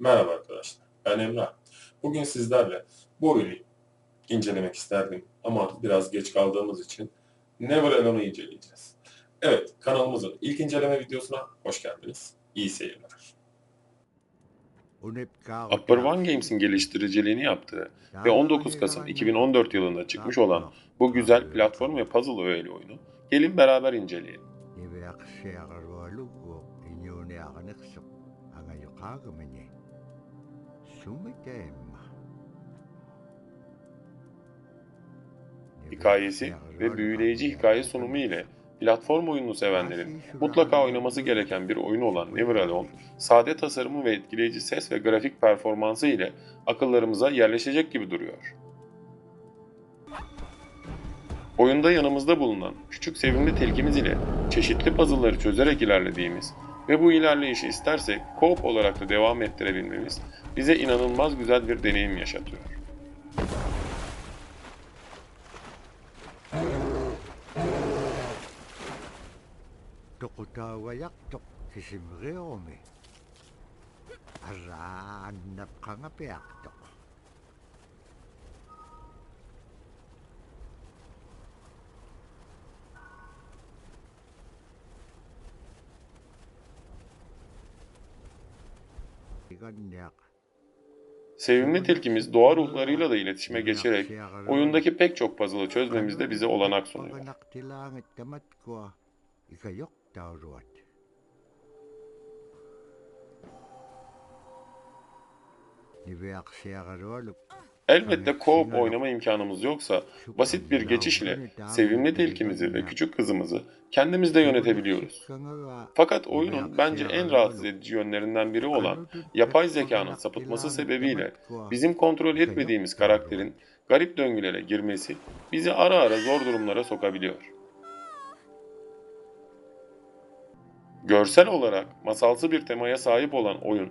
Merhaba arkadaşlar, ben Emrah. Bugün sizlerle bu oyunu incelemek isterdim ama biraz geç kaldığımız için Never Alone'u inceleyeceğiz. Evet, kanalımızın ilk inceleme videosuna hoş geldiniz. İyi seyirler. Upper One Games'in geliştiriciliğini yaptığı ve 19 Kasım 2014 yılında çıkmış olan bu güzel platform ve puzzle öğeli oyunu gelin beraber inceleyelim. Hikayesi ve büyüleyici hikaye sunumu ile platform oyununu sevenlerin mutlaka oynaması gereken bir oyun olan Never Alone, sade tasarımı ve etkileyici ses ve grafik performansı ile akıllarımıza yerleşecek gibi duruyor. Oyunda yanımızda bulunan küçük sevimli tilkimiz ile çeşitli puzzle'ları çözerek ilerlediğimiz ve bu ilerleyişi istersek co-op olarak da devam ettirebilmemiz bize inanılmaz güzel bir deneyim yaşatıyor. Tukutawayak-tuk kisimriyomi. Araanap ka nga Sevimli tilkimiz doğa ruhlarıyla da iletişime geçerek oyundaki pek çok puzzle'ı çözmemizde bize olanak sunuyor. Nibiyak siya karualup. Elbette co-op oynama imkanımız yoksa basit bir geçişle sevimli tilkimizi ve küçük kızımızı kendimiz de yönetebiliyoruz. Fakat oyunun bence en rahatsız edici yönlerinden biri olan yapay zekanın sapıtması sebebiyle bizim kontrol etmediğimiz karakterin garip döngülere girmesi bizi ara ara zor durumlara sokabiliyor. Görsel olarak masalsı bir temaya sahip olan oyun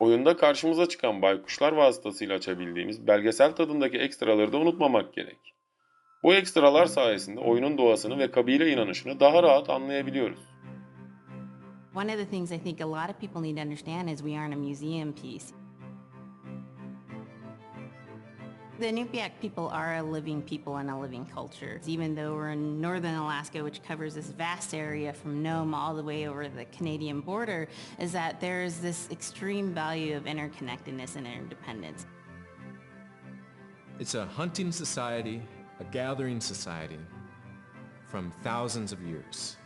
Oyunda karşımıza çıkan baykuşlar vasıtasıyla açabildiğimiz belgesel tadındaki ekstraları da unutmamak gerek. Bu ekstralar sayesinde oyunun doğasını ve kabile inanışını daha rahat anlayabiliyoruz. One of the things I think a lot of people need to understand is we aren't a museum piece. The Nupiaq people are a living people and a living culture. Even though we're in northern Alaska, which covers this vast area from Nome all the way over the Canadian border, is that there's this extreme value of interconnectedness and interdependence. It's a hunting society, a gathering society from thousands of years.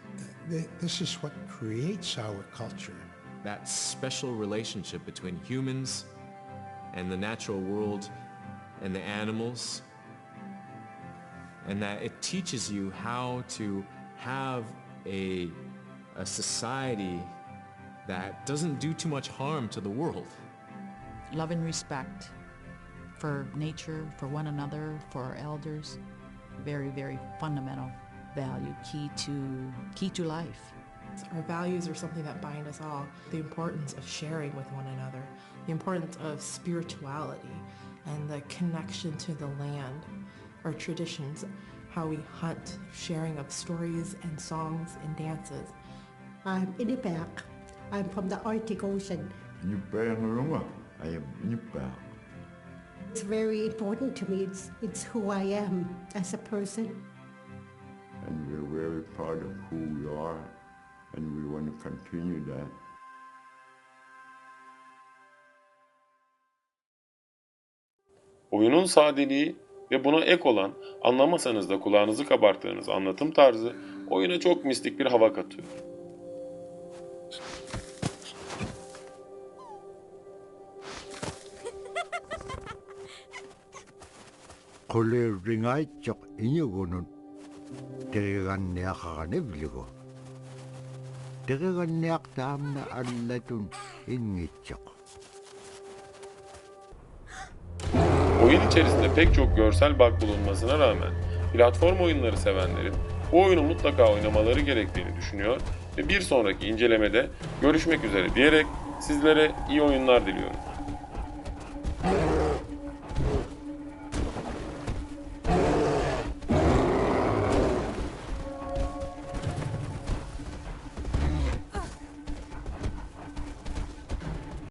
This is what creates our culture. That special relationship between humans and the natural world and the animals. And that it teaches you how to have a, a society that doesn't do too much harm to the world. love and respect for nature, for one another, for our elders. Very, very fundamental value, key to key to life. Our values are something that bind us all. The importance of sharing with one another, the importance of spirituality, and the connection to the land, our traditions, how we hunt, sharing of stories and songs and dances. I'm Inupiaq. I'm from the Arctic Ocean. I am Nipa. It's very important to me. It's, it's who I am as a person. and we're very proud of who we are, and we want to continue that. Oyunun sadeliği ve buna ek olan anlamasanız da kulağınızı kabarttığınız anlatım tarzı oyuna çok mistik bir hava katıyor. Niya kakanib ligo. Diriganniaq taamna allatun ingitsaq. Oyun içerisinde pek çok görsel bug bulunmasına rağmen platform oyunları sevenlerin bu oyunu mutlaka oynamaları gerektiğini düşünüyor ve bir sonraki incelemede görüşmek üzere diyerek sizlere iyi oyunlar diliyorum.